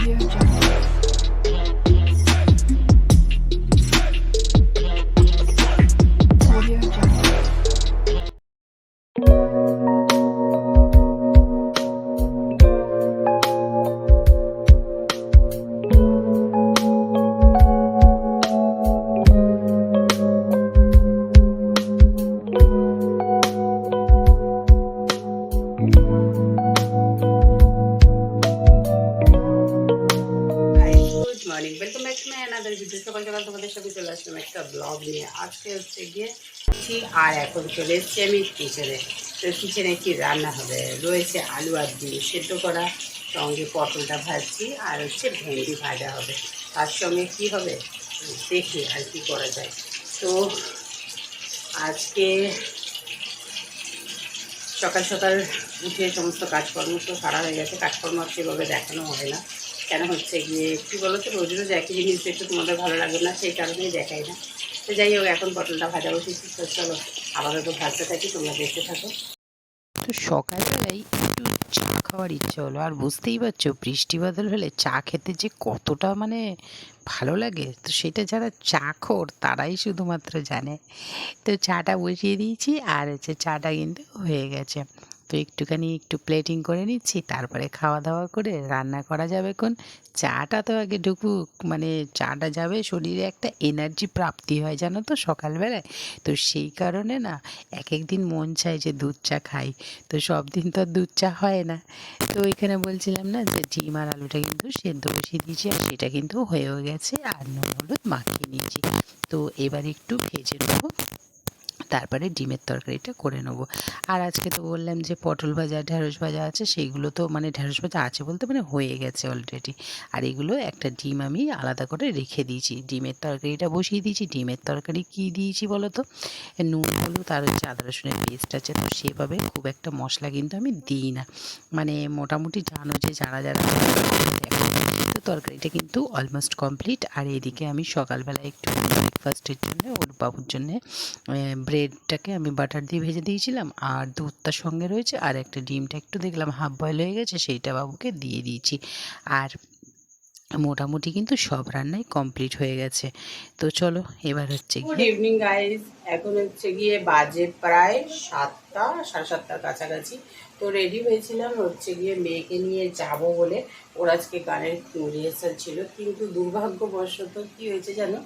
Audio Jungle. Video সকাল সকাল তোমাদের সাথে চলে একটা ব্লগ নিয়ে। আজকে হচ্ছে গিয়ে আর এখন চলে কিচেনে তো কিচেনে রান্না হবে? রয়েছে আলু সেদ্ধ করা পটলটা ভাজছি, আর হচ্ছে ভেন্ডি ভাজা হবে। তার সঙ্গে কি হবে? দেখি আর কি করা যায়। তো আজকে সকাল সকাল উঠে সমস্ত কাজকর্ম তো সারা হয়ে গেছে, কাজকর্ম আর সেভাবে দেখানো হয় না। কেন হচ্ছে? গিয়ে কী বলো তো রোজ রোজ একই জিনিস দেখতে তোমাদের ভালো লাগবে না, সেই কারণেই দেখাই না। তো যাই হোক, এখন পটলটা ভাজা বসেছি, তো চলো আপাতত ভাজতে থাকি, তোমরা দেখতে থাকো। তো সকালবেলায় একটু চা খাওয়ার ইচ্ছে হলো। আর বুঝতেই পারছ, বৃষ্টি বাদল হলে চা খেতে যে কতটা মানে ভালো লাগে, তো সেটা যারা চা খোর, তারাই শুধুমাত্র জানে। তো চাটা বসিয়ে দিয়েছি, আর হচ্ছে চাটা কিন্তু হয়ে গেছে। তো একটুখানি একটু প্লেটিং করে নিচ্ছি, তারপরে খাওয়া দাওয়া করে রান্না করা যাবে কোন চাটা তো আগে ঢুকুক মানে চাটা যাবে শরীরে একটা এনার্জি প্রাপ্তি হয় জানো তো সকালবেলায়। তো সেই কারণে না এক এক দিন মন চায় যে দুধ চা খাই, তো সব দিন তো আর দুধ চা হয় না। তো এখানে বলছিলাম না যে ডিম আর আলুটা কিন্তু সেদ্ধ বসিয়ে দিয়েছি আর সেটা কিন্তু হয়েও গেছে, আর নুন হলুদ মাখিয়ে নিয়েছি। তো এবার একটু ভেজে নেব। তারপরে ডিমের তরকারিটা করে নেব। আর আজকে তো বললাম যে পটল ভাজা ঢ্যাঁড়স ভাজা আছে সেইগুলো তো মানে ঢ্যাঁড়স ভাজা আছে বলতে মানে হয়ে গেছে অলরেডি আর এগুলো একটা ডিম আমি আলাদা করে রেখে দিয়েছি। ডিমের তরকারিটা বসিয়ে দিয়েছি। ডিমের তরকারি কী দিয়েছি বলো তো? নুন, হলুদ আর হচ্ছে আদা রসুনের পেস্ট আছে। তো সেভাবে খুব একটা মশলা কিন্তু আমি দিই না। মানে মোটামুটি জানো যে যারা যারা তরকারিটা কিন্তু অলমোস্ট কমপ্লিট আর এদিকে আমি সকালবেলা একটু ব্রেকফাস্টের জন্য ওর বাবুর জন্যে ব্রেডটাকে আমি বাটার দিয়ে ভেজে দিয়েছিলাম, আর দুধটা সঙ্গে রয়েছে, আর একটা ডিমটা একটু দেখলাম হাফ বয়েল হয়ে গেছে, সেইটা বাবুকে দিয়ে দিয়েছি। আর মোটামুটি কিন্তু সব রান্নাই কমপ্লিট হয়ে গেছে। তো চলো, এবার হচ্ছে গুড ইভিনিং গাইজ এখন হচ্ছে গিয়ে বাজে প্রায় সাতটা, সাড়ে সাতটার কাছাকাছি। তো রেডি হয়েছিলাম হচ্ছে গিয়ে মেয়েকে নিয়ে যাব বলে। ওর আজকে গানের রিহার্সাল ছিল। কিন্তু দুর্ভাগ্যবশত কি হয়েছে জানো?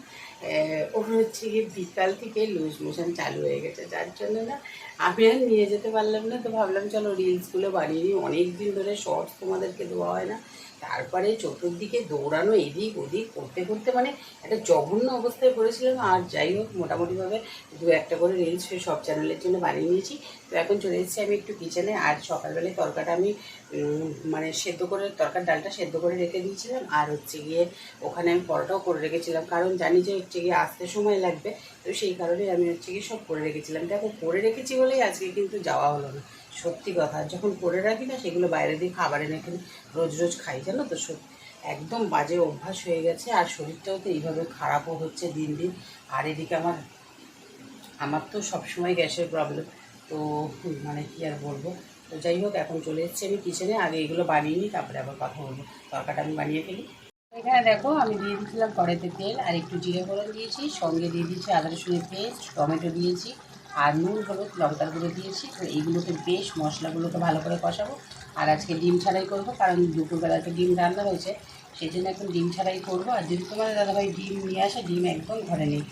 ওর হচ্ছে গিয়ে বিকাল থেকে লুজ মোশন চালু হয়ে গেছে। যার জন্য না আমি আর নিয়ে যেতে পারলাম না। তো ভাবলাম, চলো রিলসগুলো বানিয়ে নিই। অনেক দিন ধরে শর্টস তোমাদেরকে দেওয়া হয় না। তারপরে চতুর্দিকে দৌড়ানো, এদিক ওদিক করতে করতে মানে একটা জঘন্য অবস্থায় পড়েছিলাম। আর যাই হোক, মোটামুটিভাবে দু একটা করে রিলস সব চ্যানেলের জন্য বানিয়ে নিয়েছি। তো এখন চলে এসেছি আমি একটু কিচেনে আর সকালবেলায় তরকাটা আমি মানে সেদ্ধ করে, তরকার ডালটা সেদ্ধ করে রেখে দিয়েছিলাম। আর হচ্ছে গিয়ে ওখানে আমি পরোটাও করে রেখেছিলাম। কারণ জানি যে হচ্ছে গিয়ে আসতে সময় লাগবে, তো সেই কারণে আমি হচ্ছে গিয়ে সব করে রেখেছিলাম। দেখো, করে রেখেছি বলেই আজকে কিন্তু যাওয়া হলো না। সত্যি কথা, যখন করে রাখি না, সেগুলো বাইরে দিয়ে খাবার এনে রোজ রোজ খাই, জানো তো? সত্যি একদম বাজে অভ্যাস হয়ে গেছে। আর শরীরটাও তো এইভাবে খারাপও হচ্ছে দিন দিন। আর এদিকে আমার আমার তো সবসময় গ্যাসের প্রবলেম তো মানে কি আর বলব? তো যাই হোক, এখন চলে এসেছি আমি কিচেনে আগে এগুলো বানিয়ে নিই, তারপরে আবার কথা বলব। তরকাটা আমি বানিয়ে ফেলি। এখানে দেখো, আমি দিয়ে দিয়েছিলাম কড়াইতে তেল আর একটু জিরে ফোড়ন দিয়েছি। সঙ্গে দিয়ে দিয়েছি আদা রসুনের পেস্ট, টমেটো দিয়েছি আর নুন, হলুদ, লঙ্কার গুঁড়ো দিয়েছি। তো এইগুলোকে বেশ মশলাগুলোকে ভালো করে কষাবো। আর আজকে ডিম ছাড়াই করব, কারণ দুপুরবেলাতে ডিম রান্না হয়েছে। সেই জন্য এখন ডিম ছাড়াই করব। আর যদি তোমার দাদাভাই ডিম নিয়ে আসে, ডিম একদম ঘরে নেই।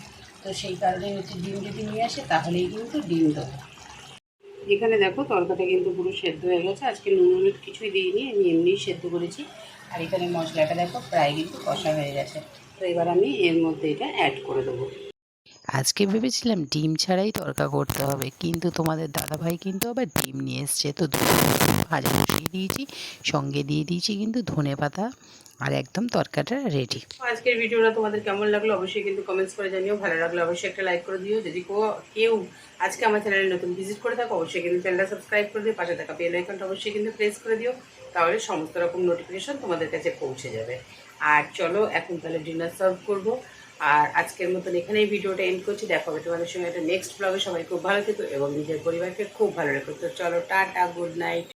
তো সেই কারণে হচ্ছে ডিম যদি নিয়ে আসে, তাহলেই কিন্তু ডিম দেবো। এখানে দেখো তরকাটা কিন্তু পুরো সেদ্ধ হয়ে গেছে। আজকে নুন হলুদ কিছুই দিইনি, আমি এমনিই সেদ্ধ করেছি। আর এখানে মশলাটা দেখো প্রায় কিন্তু কষা হয়ে গেছে। তো এবার আমি এর মধ্যে এটা অ্যাড করে দেবো। আজকে ভেবেছিলাম ডিম ছাড়াই তরকা করতে হবে, কিন্তু তোমাদের দাদাভাই কিন্তু আবার ডিম নিয়ে এসছে। তো ভাজা বসিয়ে দিয়েছি, সঙ্গে দিয়ে দিয়েছি কিন্তু ধনে পাতা আর একদম তরকাটা রেডি আজকের ভিডিওটা তোমাদের কেমন লাগল অবশ্যই কিন্তু কমেন্টস করে জানিও, ভালো লাগল অবশ্যই একটা লাইক করে দিও। যদি কেউ আজকে আমার চ্যানেলে নতুন ভিজিট করে থাকো, অবশ্যই কিন্তু চ্যানেলটা সাবস্ক্রাইব করে দিও, পাশে থাকা বেল আইকনটা অবশ্যই কিন্তু প্রেস করে দিও, তাহলে সমস্ত রকম নোটিফিকেশন তোমাদের কাছে পৌঁছে যাবে। আর চলো, এখন তাহলে ডিনার সার্ভ করব। আর আজকের মতন এখানেই ভিডিওটা এন্ড করছি। দেখা হবে তোমাদের সঙ্গে একটা নেক্সট ব্লগে সবাই খুব ভালো থেকো এবং নিজের পরিবারকে খুব ভালো রেখো। তো চলো, টাটা গুড নাইট